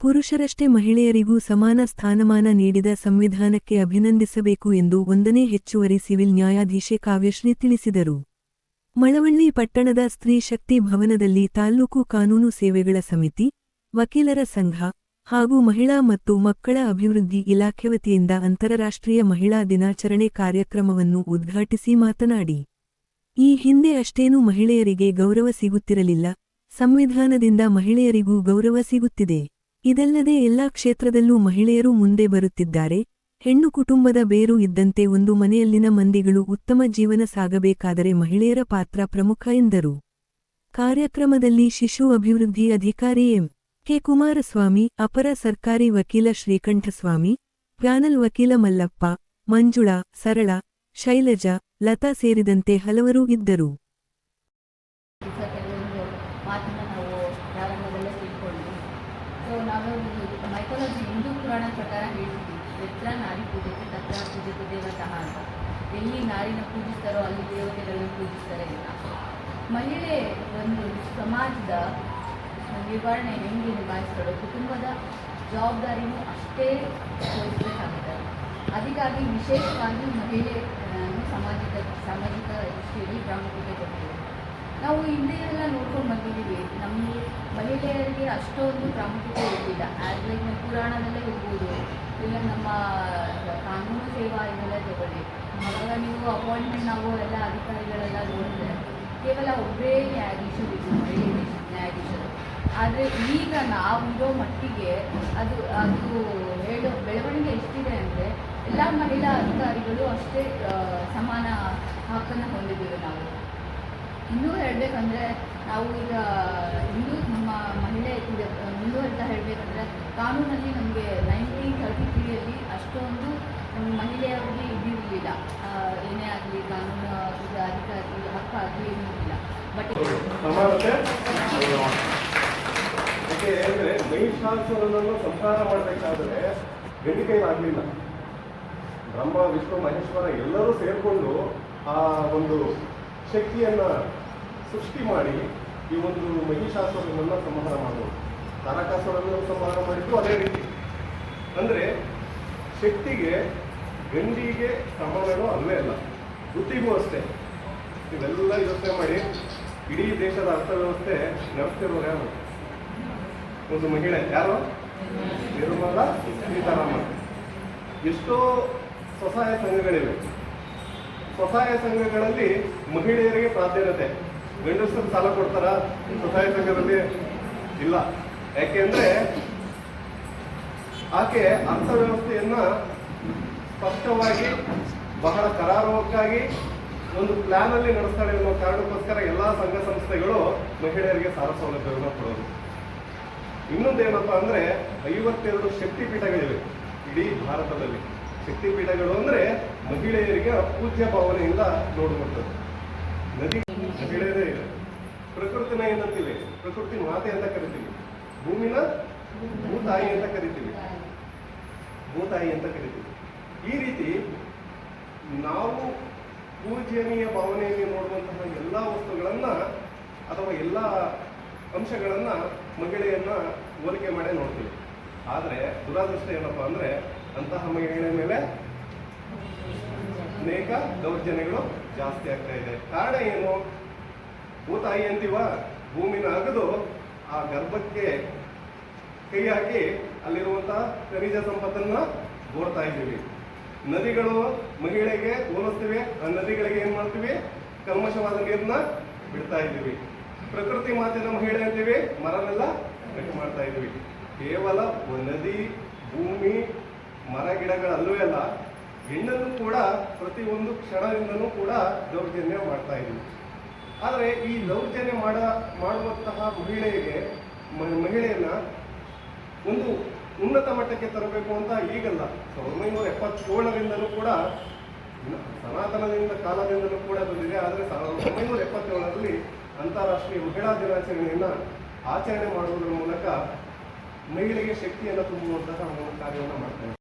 ಪುರುಷರಷ್ಟೇ ಮಹಿಳೆಯರಿಗೂ ಸಮಾನ ಸ್ಥಾನಮಾನ ನೀಡಿದ ಸಂವಿಧಾನಕ್ಕೆ ಅಭಿನಂದಿಸಬೇಕು ಎಂದು ಒಂದನೇ ಹೆಚ್ಚುವರಿ ಸಿವಿಲ್ ನ್ಯಾಯಾಧೀಶೆ ಕಾವ್ಯಶ್ರೀ ತಿಳಿಸಿದರು. ಮಳವಳ್ಳಿ ಪಟ್ಟಣದ ಸ್ತ್ರೀ ಶಕ್ತಿ ಭವನದಲ್ಲಿ ತಾಲ್ಲೂಕು ಕಾನೂನು ಸೇವೆಗಳ ಸಮಿತಿ, ವಕೀಲರ ಸಂಘ ಹಾಗೂ ಮಹಿಳಾ ಮತ್ತು ಮಕ್ಕಳ ಅಭಿವೃದ್ಧಿ ಇಲಾಖೆ ವತಿಯಿಂದ ಅಂತಾರಾಷ್ಟ್ರೀಯ ಮಹಿಳಾ ದಿನಾಚರಣೆ ಕಾರ್ಯಕ್ರಮವನ್ನು ಉದ್ಘಾಟಿಸಿ ಮಾತನಾಡಿ. ಈ ಹಿಂದೆ ಅಷ್ಟೇನೂ ಮಹಿಳೆಯರಿಗೆ ಗೌರವ ಸಿಗುತ್ತಿರಲಿಲ್ಲ, ಸಂವಿಧಾನದಿಂದ ಮಹಿಳೆಯರಿಗೂ ಗೌರವ ಸಿಗುತ್ತಿದೆ. ಇದಲ್ಲದೆ ಎಲ್ಲಾ ಕ್ಷೇತ್ರದಲ್ಲೂ ಮಹಿಳೆಯರು ಮುಂದೆ ಬರುತ್ತಿದ್ದಾರೆ. ಹೆಣ್ಣು ಕುಟುಂಬದ ಬೇರು ಇದ್ದಂತೆ ಒಂದು ಮನೆಯಲ್ಲಿನ ಮಂದಿಗಳು ಉತ್ತಮ ಜೀವನ ಸಾಗಬೇಕಾದರೆ ಮಹಿಳೆಯರ ಪಾತ್ರ ಪ್ರಮುಖ ಎಂದರು. ಕಾರ್ಯಕ್ರಮದಲ್ಲಿ ಶಿಶು ಅಭಿವೃದ್ಧಿ ಅಧಿಕಾರಿ ಎಂ. ಕೆ. ಕುಮಾರಸ್ವಾಮಿ, ಅಪರ ಸರ್ಕಾರಿ ವಕೀಲ ಶ್ರೀಕಂಠಸ್ವಾಮಿ, ಪ್ಯಾನಲ್ ವಕೀಲ ಮಲ್ಲಪ್ಪ, ಮಂಜುಳಾ, ಸರಳ, ಶೈಲಜಾ, ಲತಾ ಸೇರಿದಂತೆ ಹಲವರು ಇದ್ದರು. ಪೂಜೆಗೆ ತತ್ರ ಪೂಜೆಗೆ ದೇವತಃ ಅಂತ ಎಲ್ಲಿ ನಾರಿನ ಪೂಜಿಸ್ತಾರೋ ಅಲ್ಲಿ ದೇವತೆಗಳನ್ನು ಪೂಜಿಸ್ತಾರೆ ಅಂತ ಮಹಿಳೆ ಒಂದು ಸಮಾಜದ ನಿರ್ವಹಣೆ ಹೆಂಗೆ ನಿಭಾಯಿಸ್ತಾಳೆ ಕುಟುಂಬದ ಜವಾಬ್ದಾರಿಯೂ ಅಷ್ಟೇ ವಹಿಸಬೇಕಾಗುತ್ತೆ ಅದಕ್ಕಾಗಿ ವಿಶೇಷವಾಗಿ ಮಹಿಳೆ ಸಮಾಜದ ನಾವು ಹಿಂದೆ ಎಲ್ಲ ನೋಡ್ಕೊಂಡು ಬಂದಿದ್ದೀವಿ. ನಮ್ಮ ಮಹಿಳೆಯರಿಗೆ ಅಷ್ಟೊಂದು ಪ್ರಾಮುಖ್ಯತೆ ಇರಲಿಲ್ಲ. ಆ್ಯಸ್ ಲೈಕ್ ನಮ್ಮ ಪುರಾಣದಲ್ಲೇ ಇರ್ಬೋದು. ಇಲ್ಲ, ನಮ್ಮ ಕಾನೂನು ಸೇವಾ ಇದೆಲ್ಲ ತಗೊಳ್ಳಿ. ಅವಾಗ ನೀವು ಅಪಾಯಿಂಟ್ಮೆಂಟ್ ನಾವು ಎಲ್ಲ ಅಧಿಕಾರಿಗಳೆಲ್ಲ ನೋಡಿದ್ರೆ ಕೇವಲ ಒಬ್ಬರೇ ನ್ಯಾಯಾಧೀಶರು ನ್ಯಾಯಾಧೀಶರು. ಆದರೆ ಈಗ ನಾವಿರೋ ಮಟ್ಟಿಗೆ ಅದು ಅದು ಹೇಳೋ ಬೆಳವಣಿಗೆ ಎಷ್ಟಿದೆ ಅಂದರೆ ಎಲ್ಲ ಮಹಿಳಾ ಅಧಿಕಾರಿಗಳು ಅಷ್ಟೇ ಸಮಾನ ಹಕ್ಕನ್ನು ಹೊಂದಿದ್ದೀವಿ ನಾವು. ಇನ್ನೂ ಹೇಳಬೇಕಂದ್ರೆ ನಾವು ಈಗ ಇನ್ನೂ ನಮ್ಮ ಮಹಿಳೆ ಇನ್ನೂ ಅಂತ ಹೇಳಬೇಕಂದ್ರೆ ಕಾನೂನಲ್ಲಿ ನಮಗೆ ನೈನ್ಟೀನ್ ತರ್ಟಿ ತ್ರೀಯಲ್ಲಿ ಅಷ್ಟೊಂದು ನಮ್ಮ ಮಹಿಳೆಯರಿಗೆ ಇದಿರಲಿಲ್ಲ. ಏನೇ ಆಗಲಿ ಕಾನೂನು ಇದು ಅಧಿಕಾರಿ ಹಕ್ಕಾಗಲಿ ಇರಲಿಲ್ಲ. ಬಟ್ ಯಾಕೆ ಸಂಹಾರ ಮಾಡಬೇಕಾದ್ರೆ ಗಂಡಿ ಕೈಲಾಗಲಿಲ್ಲ ಬ್ರಹ್ಮ, ವಿಷ್ಣು, ಮಹೇಶ್ವರ ಎಲ್ಲರೂ ಸೇರಿಕೊಂಡು ಆ ಒಂದು ಶಕ್ತಿಯನ್ನ ಸೃಷ್ಟಿ ಮಾಡಿ ಈ ಒಂದು ಮಹಿಷಾಸುರನನ್ನ ಸಂಹಾರ ಮಾಡೋದು ತಾರಕಾಸುರನ್ನು ಸಂಹಾರ ಮಾಡಿದ್ದು ಅದೇ ರೀತಿ. ಅಂದ್ರೆ ಶಕ್ತಿಗೆ ಗಂಡಿಗೆ ಸಮಾನನೂ ಅಲ್ಲೇ ಅಲ್ಲ. ಬುದ್ಧಿಗೂ ಅಷ್ಟೇ. ಇವೆಲ್ಲ ಯೋಚನೆ ಮಾಡಿ ಇಡೀ ದೇಶದ ಅರ್ಥವ್ಯವಸ್ಥೆ ನಡೆಸ್ತಿರೋರು ಯಾರು? ಒಂದು ಮಹಿಳೆ. ಯಾರು? ನಿರ್ಮಲಾ ಸೀತಾರಾಮನ್. ಎಷ್ಟೋ ಸ್ವಸಹಾಯ ಸಂಘಗಳಿವೆ. ಸ್ವಸಹಾಯ ಸಂಘಗಳಲ್ಲಿ ಮಹಿಳೆಯರಿಗೆ ಪ್ರಾಧಾನ್ಯತೆ. ಗಂಡಸರು ಸಾಲ ಕೊಡ್ತಾರ? ಸ್ವಸಹಾಯ ಸಂಘದಲ್ಲಿ ಇಲ್ಲ. ಯಾಕೆಂದ್ರೆ ಆಕೆ ಅರ್ಥವ್ಯವಸ್ಥೆಯನ್ನ ಸ್ಪಷ್ಟವಾಗಿ, ಬಹಳ ಕರಾರುವಕ್ಕಾಗಿ ಒಂದು ಪ್ಲಾನ್ ಅಲ್ಲಿ ನಡೆಸ್ತಾಳೆ ಅನ್ನೋ ಕಾರಣಕ್ಕೋಸ್ಕರ ಎಲ್ಲಾ ಸಂಘ ಸಂಸ್ಥೆಗಳು ಮಹಿಳೆಯರಿಗೆ ಸಾಲ ಸೌಲಭ್ಯವನ್ನು ಕೊಡೋದು. ಇನ್ನೊಂದೇನಪ್ಪ ಅಂದ್ರೆ ಐವತ್ತೆರಡು ಶಕ್ತಿ ಪೀಠಗಳಿವೆ ಇಡೀ ಭಾರತದಲ್ಲಿ. ಶಕ್ತಿ ಪೀಠಗಳು ಅಂದ್ರೆ ಮಹಿಳೆಯರಿಗೆ ಅಪೂಜ್ಯ ಭಾವನೆಯಿಂದ ನೋಡುವಂಥದ್ದು ನದಿ ಮಹಿಳೆಯರೇ ಇದೆ ಪ್ರಕೃತಿನ ಏನಂತೀವಿ ಪ್ರಕೃತಿ ಮಾತೆ ಅಂತ ಕರಿತೀವಿ. ಭೂಮಿನ ಭೂತಾಯಿ ಅಂತ ಕರಿತೀವಿ. ಭೂತಾಯಿ ಅಂತ ಕರಿತೀವಿ. ಈ ರೀತಿ ನಾವು ಪೂಜನೀಯ ಭಾವನೆಯಲ್ಲಿ ನೋಡುವಂತಹ ಎಲ್ಲ ವಸ್ತುಗಳನ್ನ ಅಥವಾ ಎಲ್ಲ ಅಂಶಗಳನ್ನ ಮಹಿಳೆಯನ್ನ ಹೋಲಿಕೆ ಮಾಡೇ ನೋಡ್ತೀವಿ. ಆದರೆ ದುರಾದೃಷ್ಟ ಏನಪ್ಪಾ ಅಂದ್ರೆ ಅಂತಹ ಮಹಿಳೆಯ ಮೇಲೆ ಅನೇಕ ದೌರ್ಜನ್ಯಗಳು ಜಾಸ್ತಿ ಆಗ್ತಾ ಇದೆ. ಕಾರಣ ಏನು? ಭೂತಾಯಿ ಅಂತೀವ? ಭೂಮಿನ ಅಗದು ಆ ಗರ್ಭಕ್ಕೆ ಕೈ ಹಾಕಿ ಅಲ್ಲಿರುವಂತಹ ಖನಿಜ ಸಂಪತ್ತನ್ನ ಬೋರ್ತಾ ಇದ್ದೀವಿ. ನದಿಗಳು ಮಹಿಳೆಗೆ ಹೋಲಿಸ್ತೀವಿ, ಆ ನದಿಗಳಿಗೆ ಏನ್ ಮಾಡ್ತೀವಿ? ಕಲ್ಮಶವಾದ ನೀರನ್ನ ಬಿಡ್ತಾ ಇದ್ದೀವಿ. ಪ್ರಕೃತಿ ಮಾತಿನ ಮಹಿಳೆ ಅಂತೀವಿ, ಮರನೆಲ್ಲ ಕಟ್ ಮಾಡ್ತಾ ಇದ್ದೀವಿ. ಕೇವಲ ನದಿ ಭೂಮಿ, ಮರ, ಗಿಡಗಳಲ್ಲೂ ಅಲ್ಲ ಹೆಣ್ಣನ್ನು ಕೂಡ ಪ್ರತಿ ಒಂದು ಕ್ಷಣದಿಂದನೂ ಕೂಡ ದೌರ್ಜನ್ಯ ಮಾಡ್ತಾ ಇದ್ದೀವಿ ಆದರೆ ಈ ದೌರ್ಜನ್ಯ ಮಾಡ, ಮಾಡುವಂತಹ ಮಹಿಳೆಗೆ ಮಹಿಳೆಯನ್ನ ಒಂದು ಉನ್ನತ ಮಟ್ಟಕ್ಕೆ ತರಬೇಕು ಅಂತ ಈಗಲ್ಲ. ಸಾವಿರದ ಒಂಬೈನೂರ ಎಪ್ಪತ್ತೇಳರಿಂದಲೂ ಕೂಡ, ಸನಾತನದಿಂದ, ಕಾಲದಿಂದಲೂ ಕೂಡ ಬಂದಿದೆ. ಆದರೆ ಸಾವಿರದ ಒಂಬೈನೂರ ಎಪ್ಪತ್ತೇಳರಲ್ಲಿ ಅಂತಾರಾಷ್ಟ್ರೀಯ ಮಹಿಳಾ ದಿನಾಚರಣೆಯನ್ನು ಆಚರಣೆ ಮಾಡುವುದರ ಮೂಲಕ ಮಹಿಳೆಗೆ ಶಕ್ತಿಯನ್ನು ತುಂಬುವಂತಹ ಒಂದು ಕಾರ್ಯವನ್ನು ಮಾಡ್ತಾರೆ